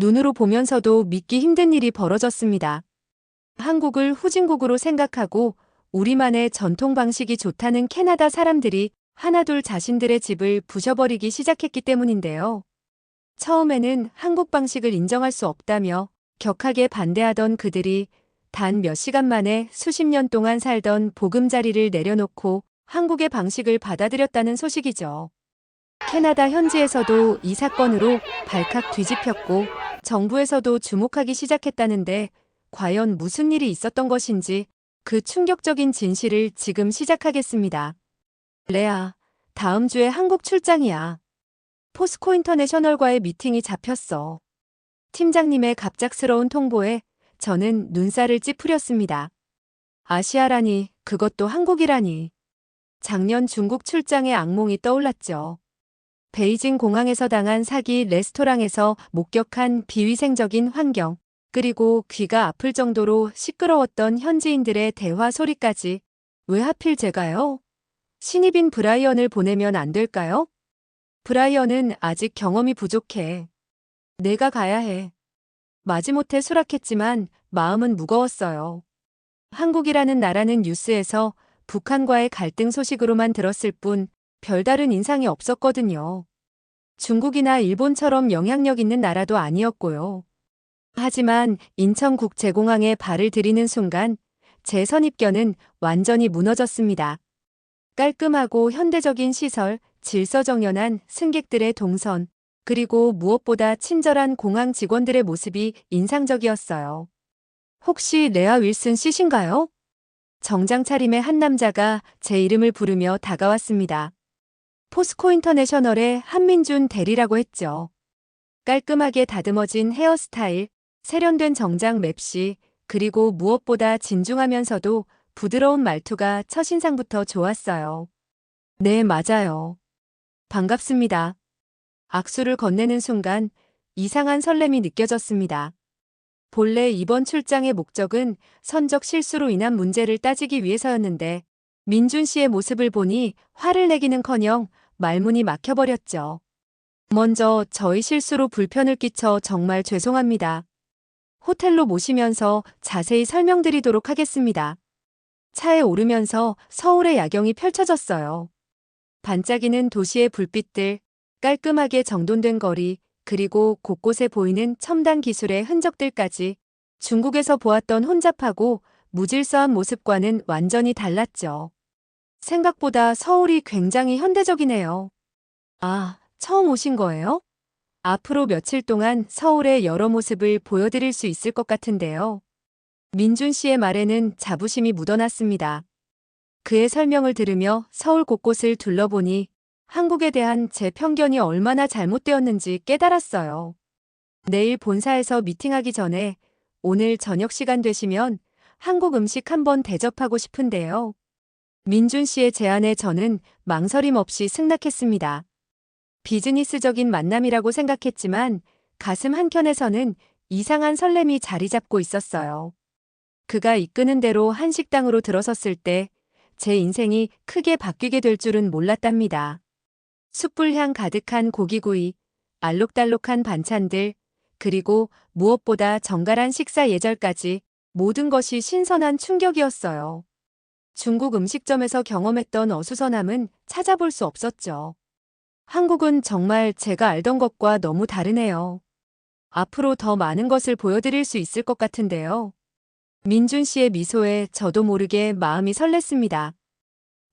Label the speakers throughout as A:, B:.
A: 눈으로 보면서도 믿기 힘든 일이 벌어졌습니다. 한국을 후진국으로 생각하고 우리만의 전통 방식이 좋다는 캐나다 사람들이 하나둘 자신들의 집을 부셔버리기 시작했기 때문인데요. 처음에는 한국 방식을 인정할 수 없다며 격하게 반대하던 그들이 단 몇 시간 만에 수십 년 동안 살던 보금자리를 내려놓고 한국의 방식을 받아들였다는 소식이죠. 캐나다 현지에서도 이 사건으로 발칵 뒤집혔고 정부에서도 주목하기 시작했다는데 과연 무슨 일이 있었던 것인지 그 충격적인 진실을 지금 시작하겠습니다. 레아, 다음 주에 한국 출장이야. 포스코 인터내셔널과의 미팅이 잡혔어. 팀장님의 갑작스러운 통보에 저는 눈살을 찌푸렸습니다. 아시아라니, 그것도 한국이라니. 작년 중국 출장의 악몽이 떠올랐죠. 베이징 공항에서 당한 사기 레스토랑에서 목격한 비위생적인 환경, 그리고 귀가 아플 정도로 시끄러웠던 현지인들의 대화 소리까지. 왜 하필 제가요? 신입인 브라이언을 보내면 안 될까요? 브라이언은 아직 경험이 부족해. 내가 가야 해. 마지못해 수락했지만 마음은 무거웠어요. 한국이라는 나라는 뉴스에서 북한과의 갈등 소식으로만 들었을 뿐 별다른 인상이 없었거든요. 중국이나 일본처럼 영향력 있는 나라도 아니었고요. 하지만 인천국제공항에 발을 들이는 순간 제 선입견은 완전히 무너졌습니다. 깔끔하고 현대적인 시설, 질서정연한 승객들의 동선, 그리고 무엇보다 친절한 공항 직원들의 모습이 인상적이었어요. 혹시 레아 윌슨 씨신가요? 정장 차림의 한 남자가 제 이름을 부르며 다가왔습니다. 포스코 인터내셔널의 한민준 대리라고 했죠. 깔끔하게 다듬어진 헤어스타일, 세련된 정장 맵시, 그리고 무엇보다 진중하면서도 부드러운 말투가 첫인상부터 좋았어요. 네, 맞아요. 반갑습니다. 악수를 건네는 순간 이상한 설렘이 느껴졌습니다. 본래 이번 출장의 목적은 선적 실수로 인한 문제를 따지기 위해서였는데 민준 씨의 모습을 보니 화를 내기는커녕 말문이 막혀버렸죠. 먼저 저희 실수로 불편을 끼쳐 정말 죄송합니다. 호텔로 모시면서 자세히 설명드리도록 하겠습니다. 차에 오르면서 서울의 야경이 펼쳐졌어요. 반짝이는 도시의 불빛들, 깔끔하게 정돈된 거리, 그리고 곳곳에 보이는 첨단 기술의 흔적들까지 중국에서 보았던 혼잡하고 무질서한 모습과는 완전히 달랐죠. 생각보다 서울이 굉장히 현대적이네요. 아, 처음 오신 거예요? 앞으로 며칠 동안 서울의 여러 모습을 보여드릴 수 있을 것 같은데요. 민준 씨의 말에는 자부심이 묻어났습니다. 그의 설명을 들으며 서울 곳곳을 둘러보니 한국에 대한 제 편견이 얼마나 잘못되었는지 깨달았어요. 내일 본사에서 미팅하기 전에 오늘 저녁 시간 되시면 한국 음식 한번 대접하고 싶은데요. 민준 씨의 제안에 저는 망설임 없이 승낙했습니다. 비즈니스적인 만남이라고 생각했지만 가슴 한켠에서는 이상한 설렘이 자리 잡고 있었어요. 그가 이끄는 대로 한식당으로 들어섰을 때 제 인생이 크게 바뀌게 될 줄은 몰랐답니다. 숯불향 가득한 고기구이, 알록달록한 반찬들, 그리고 무엇보다 정갈한 식사 예절까지 모든 것이 신선한 충격이었어요. 중국 음식점에서 경험했던 어수선함은 찾아볼 수 없었죠. 한국은 정말 제가 알던 것과 너무 다르네요. 앞으로 더 많은 것을 보여드릴 수 있을 것 같은데요. 민준 씨의 미소에 저도 모르게 마음이 설렜습니다.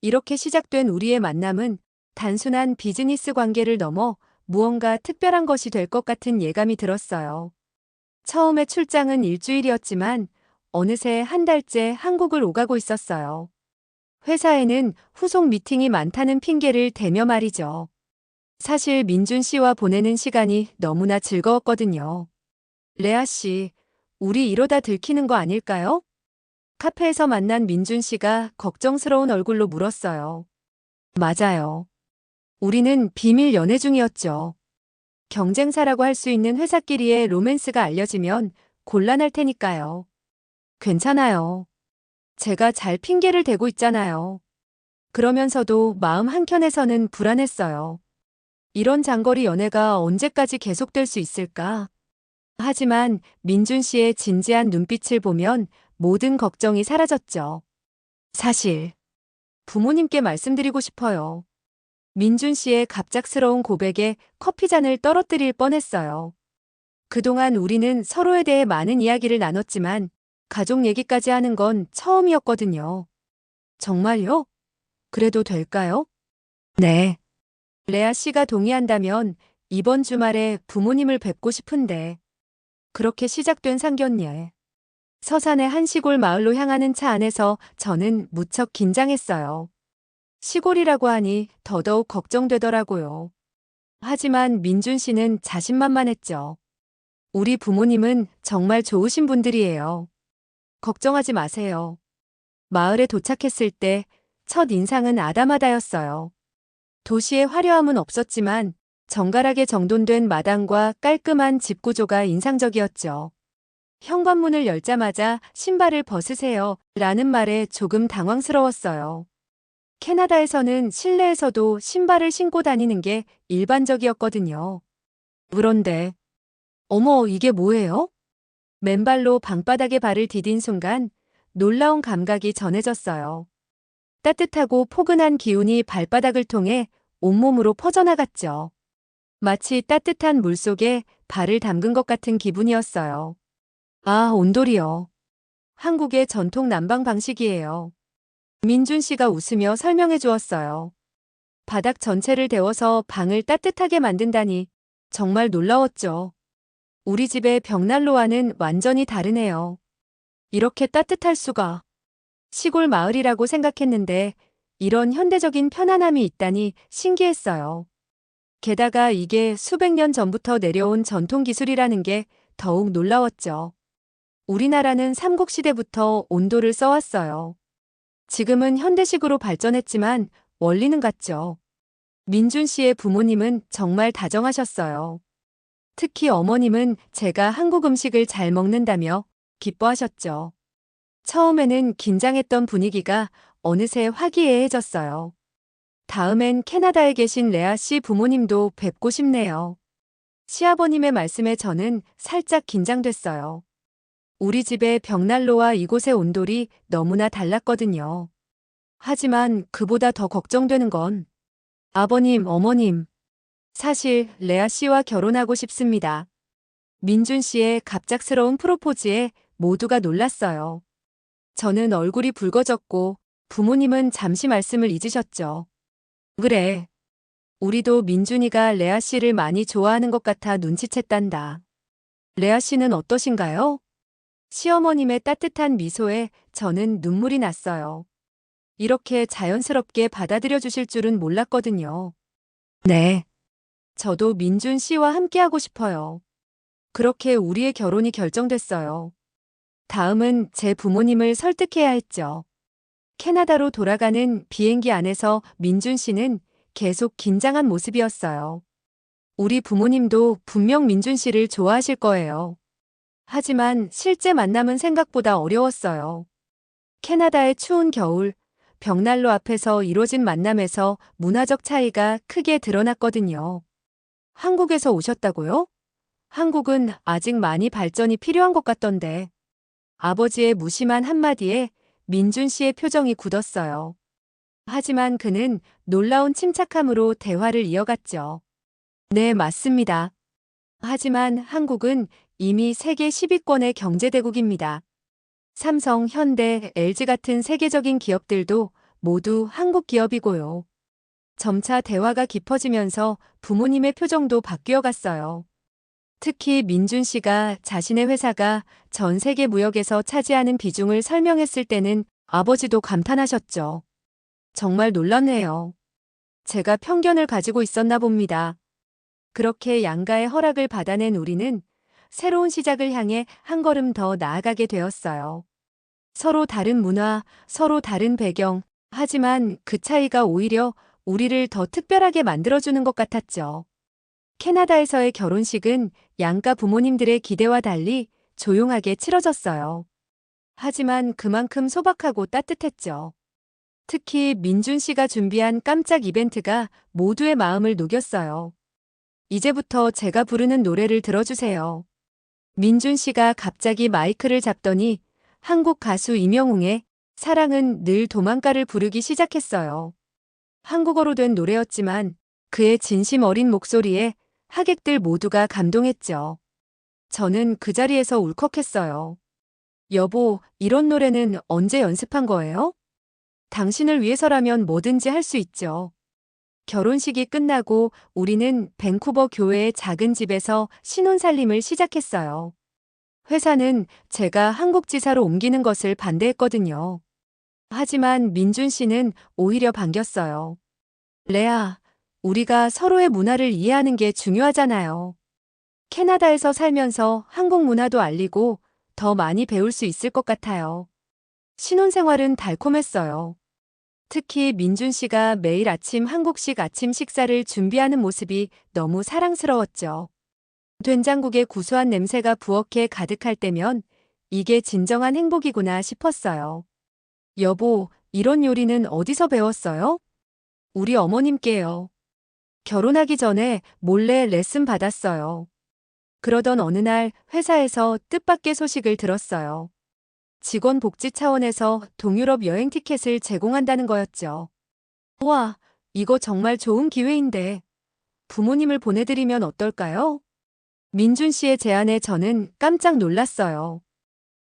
A: 이렇게 시작된 우리의 만남은 단순한 비즈니스 관계를 넘어 무언가 특별한 것이 될 것 같은 예감이 들었어요. 처음에 출장은 일주일이었지만 어느새 한 달째 한국을 오가고 있었어요. 회사에는 후속 미팅이 많다는 핑계를 대며 말이죠. 사실 민준 씨와 보내는 시간이 너무나 즐거웠거든요. 레아 씨, 우리 이러다 들키는 거 아닐까요? 카페에서 만난 민준 씨가 걱정스러운 얼굴로 물었어요. 맞아요. 우리는 비밀 연애 중이었죠. 경쟁사라고 할 수 있는 회사끼리의 로맨스가 알려지면 곤란할 테니까요. 괜찮아요. 제가 잘 핑계를 대고 있잖아요. 그러면서도 마음 한켠에서는 불안했어요. 이런 장거리 연애가 언제까지 계속될 수 있을까? 하지만 민준 씨의 진지한 눈빛을 보면 모든 걱정이 사라졌죠. 사실, 부모님께 말씀드리고 싶어요. 민준 씨의 갑작스러운 고백에 커피잔을 떨어뜨릴 뻔했어요. 그동안 우리는 서로에 대해 많은 이야기를 나눴지만 가족 얘기까지 하는 건 처음이었거든요. 정말요? 그래도 될까요? 네. 레아 씨가 동의한다면 이번 주말에 부모님을 뵙고 싶은데 그렇게 시작된 상견례. 서산의 한 시골 마을로 향하는 차 안에서 저는 무척 긴장했어요. 시골이라고 하니 더더욱 걱정되더라고요. 하지만 민준 씨는 자신만만했죠. 우리 부모님은 정말 좋으신 분들이에요. 걱정하지 마세요. 마을에 도착했을 때 첫 인상은 아담하다였어요. 도시의 화려함은 없었지만 정갈하게 정돈된 마당과 깔끔한 집 구조가 인상적이었죠. 현관문을 열자마자 신발을 벗으세요. 라는 말에 조금 당황스러웠어요. 캐나다에서는 실내에서도 신발을 신고 다니는 게 일반적이었거든요. 그런데, 어머, 이게 뭐예요? 맨발로 방바닥에 발을 디딘 순간 놀라운 감각이 전해졌어요. 따뜻하고 포근한 기운이 발바닥을 통해 온몸으로 퍼져나갔죠. 마치 따뜻한 물 속에 발을 담근 것 같은 기분이었어요. 아, 온돌이요. 한국의 전통 난방 방식이에요. 민준 씨가 웃으며 설명해 주었어요. 바닥 전체를 데워서 방을 따뜻하게 만든다니 정말 놀라웠죠. 우리 집의 벽난로와는 완전히 다르네요. 이렇게 따뜻할 수가. 시골 마을이라고 생각했는데 이런 현대적인 편안함이 있다니 신기했어요. 게다가 이게 수백 년 전부터 내려온 전통 기술이라는 게 더욱 놀라웠죠. 우리나라는 삼국시대부터 온도를 써왔어요. 지금은 현대식으로 발전했지만 원리는 같죠. 민준 씨의 부모님은 정말 다정하셨어요. 특히 어머님은 제가 한국 음식을 잘 먹는다며 기뻐하셨죠. 처음에는 긴장했던 분위기가 어느새 화기애애해졌어요. 다음엔 캐나다에 계신 레아 씨 부모님도 뵙고 싶네요. 시아버님의 말씀에 저는 살짝 긴장됐어요. 우리 집의 벽난로와 이곳의 온돌이 너무나 달랐거든요. 하지만 그보다 더 걱정되는 건 아버님, 어머님. 사실 레아 씨와 결혼하고 싶습니다. 민준 씨의 갑작스러운 프로포즈에 모두가 놀랐어요. 저는 얼굴이 붉어졌고 부모님은 잠시 말씀을 잊으셨죠. 그래. 우리도 민준이가 레아 씨를 많이 좋아하는 것 같아 눈치챘단다. 레아 씨는 어떠신가요? 시어머님의 따뜻한 미소에 저는 눈물이 났어요. 이렇게 자연스럽게 받아들여 주실 줄은 몰랐거든요. 네. 저도 민준 씨와 함께하고 싶어요. 그렇게 우리의 결혼이 결정됐어요. 다음은 제 부모님을 설득해야 했죠. 캐나다로 돌아가는 비행기 안에서 민준 씨는 계속 긴장한 모습이었어요. 우리 부모님도 분명 민준 씨를 좋아하실 거예요. 하지만 실제 만남은 생각보다 어려웠어요. 캐나다의 추운 겨울, 벽난로 앞에서 이뤄진 만남에서 문화적 차이가 크게 드러났거든요. 한국에서 오셨다고요? 한국은 아직 많이 발전이 필요한 것 같던데. 아버지의 무심한 한마디에 민준 씨의 표정이 굳었어요. 하지만 그는 놀라운 침착함으로 대화를 이어갔죠. 네, 맞습니다. 하지만 한국은 이미 세계 10위권의 경제대국입니다. 삼성, 현대, LG 같은 세계적인 기업들도 모두 한국 기업이고요. 점차 대화가 깊어지면서 부모님의 표정도 바뀌어 갔어요. 특히 민준 씨가 자신의 회사가 전 세계 무역에서 차지하는 비중을 설명했을 때는 아버지도 감탄하셨죠. 정말 놀랍네요. 제가 편견을 가지고 있었나 봅니다. 그렇게 양가의 허락을 받아낸 우리는 새로운 시작을 향해 한 걸음 더 나아가게 되었어요. 서로 다른 문화, 서로 다른 배경, 하지만 그 차이가 오히려 우리를 더 특별하게 만들어주는 것 같았죠. 캐나다에서의 결혼식은 양가 부모님들의 기대와 달리 조용하게 치러졌어요. 하지만 그만큼 소박하고 따뜻했죠. 특히 민준 씨가 준비한 깜짝 이벤트가 모두의 마음을 녹였어요. 이제부터 제가 부르는 노래를 들어주세요. 민준 씨가 갑자기 마이크를 잡더니 한국 가수 임영웅의 사랑은 늘 도망가를 부르기 시작했어요. 한국어로 된 노래였지만 그의 진심 어린 목소리에 하객들 모두가 감동했죠. 저는 그 자리에서 울컥했어요. 여보, 이런 노래는 언제 연습한 거예요? 당신을 위해서라면 뭐든지 할 수 있죠. 결혼식이 끝나고 우리는 밴쿠버 교회의 작은 집에서 신혼살림을 시작했어요. 회사는 제가 한국지사로 옮기는 것을 반대했거든요. 하지만 민준 씨는 오히려 반겼어요. 레아, 우리가 서로의 문화를 이해하는 게 중요하잖아요. 캐나다에서 살면서 한국 문화도 알리고 더 많이 배울 수 있을 것 같아요. 신혼생활은 달콤했어요. 특히 민준 씨가 매일 아침 한국식 아침 식사를 준비하는 모습이 너무 사랑스러웠죠. 된장국의 구수한 냄새가 부엌에 가득할 때면 이게 진정한 행복이구나 싶었어요. 여보, 이런 요리는 어디서 배웠어요? 우리 어머님께요. 결혼하기 전에 몰래 레슨 받았어요. 그러던 어느 날 회사에서 뜻밖의 소식을 들었어요. 직원 복지 차원에서 동유럽 여행 티켓을 제공한다는 거였죠. 와, 이거 정말 좋은 기회인데. 부모님을 보내드리면 어떨까요? 민준 씨의 제안에 저는 깜짝 놀랐어요.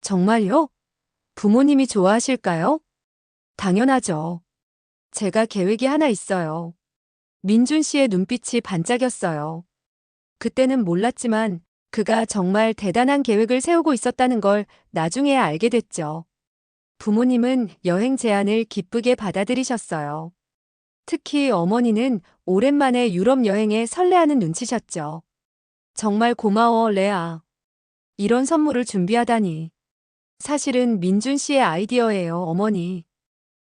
A: 정말요? 부모님이 좋아하실까요? 당연하죠. 제가 계획이 하나 있어요. 민준 씨의 눈빛이 반짝였어요. 그때는 몰랐지만 그가 정말 대단한 계획을 세우고 있었다는 걸 나중에야 알게 됐죠. 부모님은 여행 제안을 기쁘게 받아들이셨어요. 특히 어머니는 오랜만에 유럽 여행에 설레하는 눈치셨죠. 정말 고마워, 레아. 이런 선물을 준비하다니. 사실은 민준 씨의 아이디어예요, 어머니.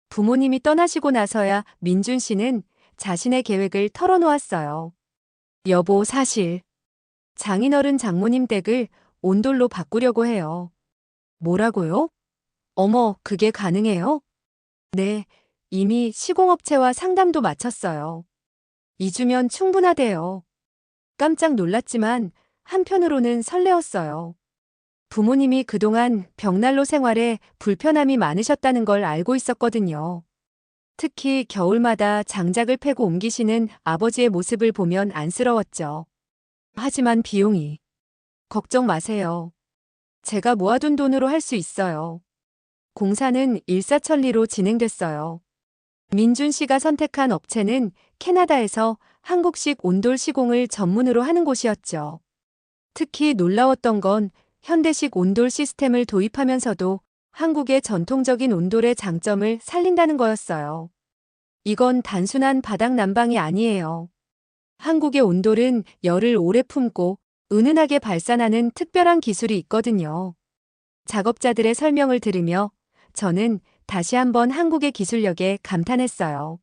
A: 부모님이 떠나시고 나서야 민준 씨는 자신의 계획을 털어놓았어요. 여보, 사실. 장인어른 장모님 댁을 온돌로 바꾸려고 해요. 뭐라고요? 어머, 그게 가능해요? 네, 이미 시공업체와 상담도 마쳤어요. 2주면 충분하대요. 깜짝 놀랐지만 한편으로는 설레었어요. 부모님이 그동안 벽난로 생활에 불편함이 많으셨다는 걸 알고 있었거든요. 특히 겨울마다 장작을 패고 옮기시는 아버지의 모습을 보면 안쓰러웠죠. 하지만 비용이. 걱정 마세요. 제가 모아둔 돈으로 할 수 있어요. 공사는 일사천리로 진행됐어요. 민준 씨가 선택한 업체는 캐나다에서 한국식 온돌 시공을 전문으로 하는 곳이었죠. 특히 놀라웠던 건 현대식 온돌 시스템을 도입하면서도 한국의 전통적인 온돌의 장점을 살린다는 거였어요. 이건 단순한 바닥 난방이 아니에요. 한국의 온돌은 열을 오래 품고 은은하게 발산하는 특별한 기술이 있거든요. 작업자들의 설명을 들으며 저는 다시 한번 한국의 기술력에 감탄했어요.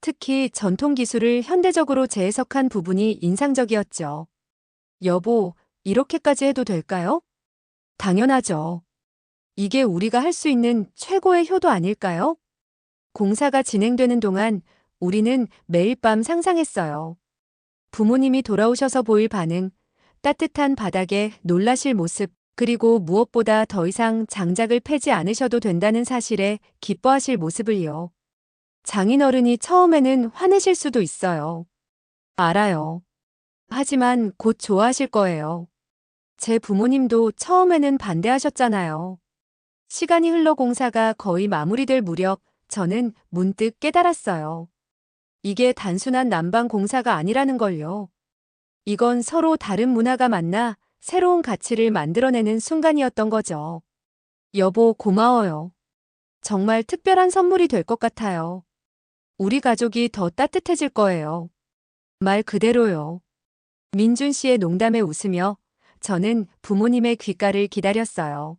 A: 특히 전통 기술을 현대적으로 재해석한 부분이 인상적이었죠. 여보, 이렇게까지 해도 될까요? 당연하죠. 이게 우리가 할 수 있는 최고의 효도 아닐까요? 공사가 진행되는 동안 우리는 매일 밤 상상했어요. 부모님이 돌아오셔서 보일 반응, 따뜻한 바닥에 놀라실 모습, 그리고 무엇보다 더 이상 장작을 패지 않으셔도 된다는 사실에 기뻐하실 모습을요. 장인어른이 처음에는 화내실 수도 있어요. 알아요. 하지만 곧 좋아하실 거예요. 제 부모님도 처음에는 반대하셨잖아요. 시간이 흘러 공사가 거의 마무리될 무렵 저는 문득 깨달았어요. 이게 단순한 난방 공사가 아니라는 걸요. 이건 서로 다른 문화가 만나 새로운 가치를 만들어내는 순간이었던 거죠. 여보, 고마워요. 정말 특별한 선물이 될 것 같아요. 우리 가족이 더 따뜻해질 거예요. 말 그대로요. 민준 씨의 농담에 웃으며 저는 부모님의 귓가를 기다렸어요.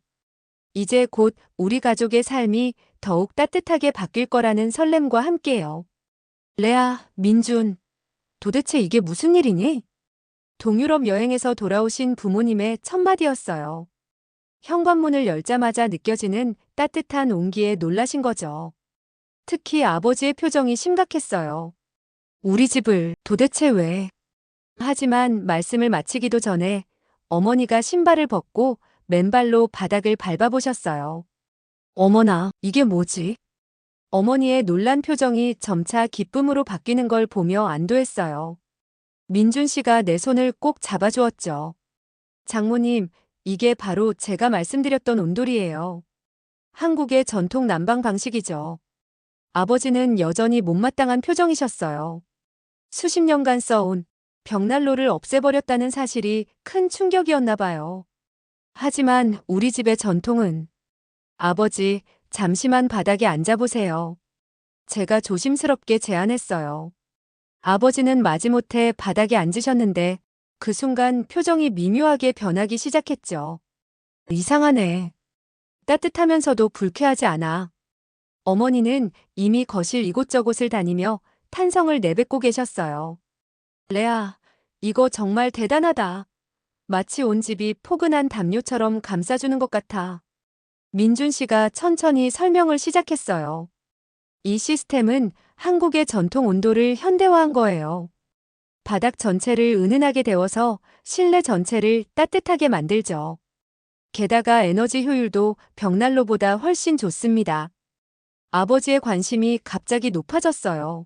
A: 이제 곧 우리 가족의 삶이 더욱 따뜻하게 바뀔 거라는 설렘과 함께요. 레아, 민준. 도대체 이게 무슨 일이니? 동유럽 여행에서 돌아오신 부모님의 첫마디였어요. 현관문을 열자마자 느껴지는 따뜻한 온기에 놀라신 거죠. 특히 아버지의 표정이 심각했어요. 우리 집을 도대체 왜? 하지만 말씀을 마치기도 전에 어머니가 신발을 벗고 맨발로 바닥을 밟아보셨어요. 어머나, 이게 뭐지? 어머니의 놀란 표정이 점차 기쁨으로 바뀌는 걸 보며 안도했어요. 민준 씨가 내 손을 꼭 잡아주었죠. 장모님, 이게 바로 제가 말씀드렸던 온돌이에요. 한국의 전통 난방 방식이죠. 아버지는 여전히 못마땅한 표정이셨어요. 수십 년간 써온 벽난로를 없애버렸다는 사실이 큰 충격이었나 봐요. 하지만 우리 집의 전통은 아버지, 잠시만 바닥에 앉아보세요. 제가 조심스럽게 제안했어요. 아버지는 마지못해 바닥에 앉으셨는데 그 순간 표정이 미묘하게 변하기 시작했죠. 이상하네. 따뜻하면서도 불쾌하지 않아. 어머니는 이미 거실 이곳저곳을 다니며 탄성을 내뱉고 계셨어요. 레아, 이거 정말 대단하다. 마치 온 집이 포근한 담요처럼 감싸주는 것 같아. 민준 씨가 천천히 설명을 시작했어요. 이 시스템은 한국의 전통 온도를 현대화한 거예요. 바닥 전체를 은은하게 데워서 실내 전체를 따뜻하게 만들죠. 게다가 에너지 효율도 벽난로보다 훨씬 좋습니다. 아버지의 관심이 갑자기 높아졌어요.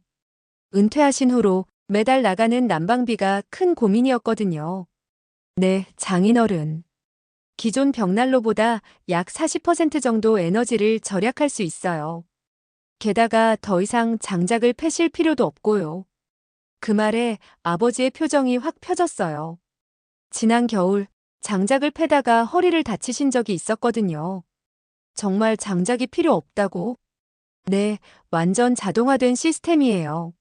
A: 은퇴하신 후로 매달 나가는 난방비가 큰 고민이었거든요. 네, 장인어른. 기존 벽난로보다 약 40% 정도 에너지를 절약할 수 있어요. 게다가 더 이상 장작을 패실 필요도 없고요. 그 말에 아버지의 표정이 확 펴졌어요. 지난 겨울 장작을 패다가 허리를 다치신 적이 있었거든요. 정말 장작이 필요 없다고? 네, 완전 자동화된 시스템이에요.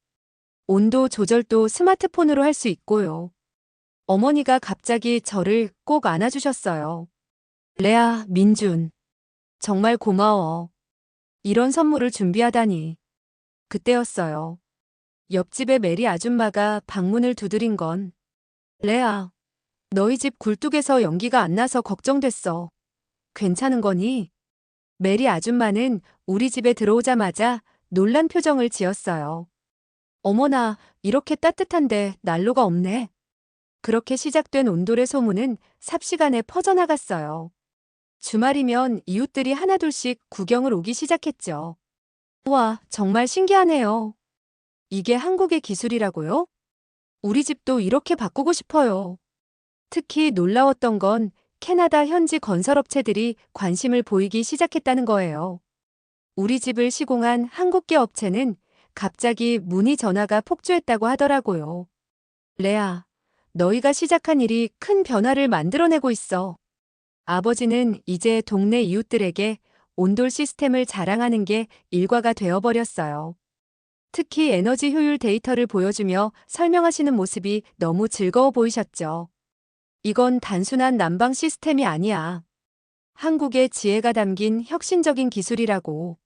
A: 온도 조절도 스마트폰으로 할 수 있고요. 어머니가 갑자기 저를 꼭 안아주셨어요. 레아, 민준. 정말 고마워. 이런 선물을 준비하다니. 그때였어요. 옆집의 메리 아줌마가 방문을 두드린 건 레아, 너희 집 굴뚝에서 연기가 안 나서 걱정됐어. 괜찮은 거니? 메리 아줌마는 우리 집에 들어오자마자 놀란 표정을 지었어요. 어머나, 이렇게 따뜻한데 난로가 없네. 그렇게 시작된 온돌의 소문은 삽시간에 퍼져나갔어요. 주말이면 이웃들이 하나둘씩 구경을 오기 시작했죠. 우와, 정말 신기하네요. 이게 한국의 기술이라고요? 우리 집도 이렇게 바꾸고 싶어요. 특히 놀라웠던 건 캐나다 현지 건설업체들이 관심을 보이기 시작했다는 거예요. 우리 집을 시공한 한국계 업체는 갑자기 문의 전화가 폭주했다고 하더라고요. 레아, 너희가 시작한 일이 큰 변화를 만들어내고 있어. 아버지는 이제 동네 이웃들에게 온돌 시스템을 자랑하는 게 일과가 되어버렸어요. 특히 에너지 효율 데이터를 보여주며 설명하시는 모습이 너무 즐거워 보이셨죠. 이건 단순한 난방 시스템이 아니야. 한국의 지혜가 담긴 혁신적인 기술이라고.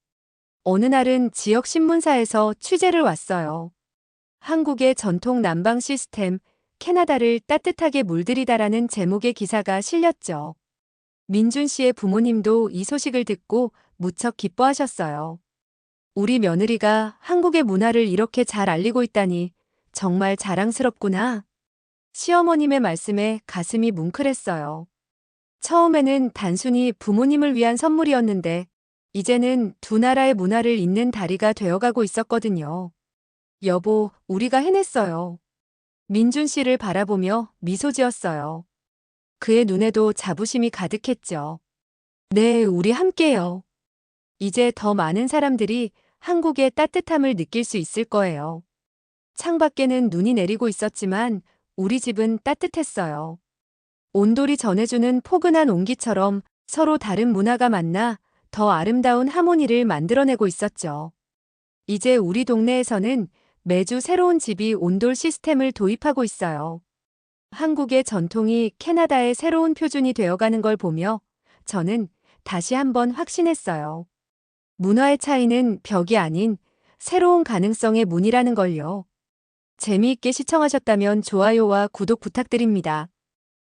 A: 어느 날은 지역 신문사에서 취재를 왔어요. 한국의 전통 난방 시스템, 캐나다를 따뜻하게 물들이다라는 제목의 기사가 실렸죠. 민준 씨의 부모님도 이 소식을 듣고 무척 기뻐하셨어요. 우리 며느리가 한국의 문화를 이렇게 잘 알리고 있다니 정말 자랑스럽구나. 시어머님의 말씀에 가슴이 뭉클했어요. 처음에는 단순히 부모님을 위한 선물이었는데 이제는 두 나라의 문화를 잇는 다리가 되어가고 있었거든요. 여보, 우리가 해냈어요. 민준 씨를 바라보며 미소 지었어요. 그의 눈에도 자부심이 가득했죠. 네, 우리 함께요. 이제 더 많은 사람들이 한국의 따뜻함을 느낄 수 있을 거예요. 창밖에는 눈이 내리고 있었지만 우리 집은 따뜻했어요. 온돌이 전해주는 포근한 온기처럼 서로 다른 문화가 만나 더 아름다운 하모니를 만들어내고 있었죠. 이제 우리 동네에서는 매주 새로운 집이 온돌 시스템을 도입하고 있어요. 한국의 전통이 캐나다의 새로운 표준이 되어가는 걸 보며 저는 다시 한번 확신했어요. 문화의 차이는 벽이 아닌 새로운 가능성의 문이라는 걸요. 재미있게 시청하셨다면 좋아요와 구독 부탁드립니다.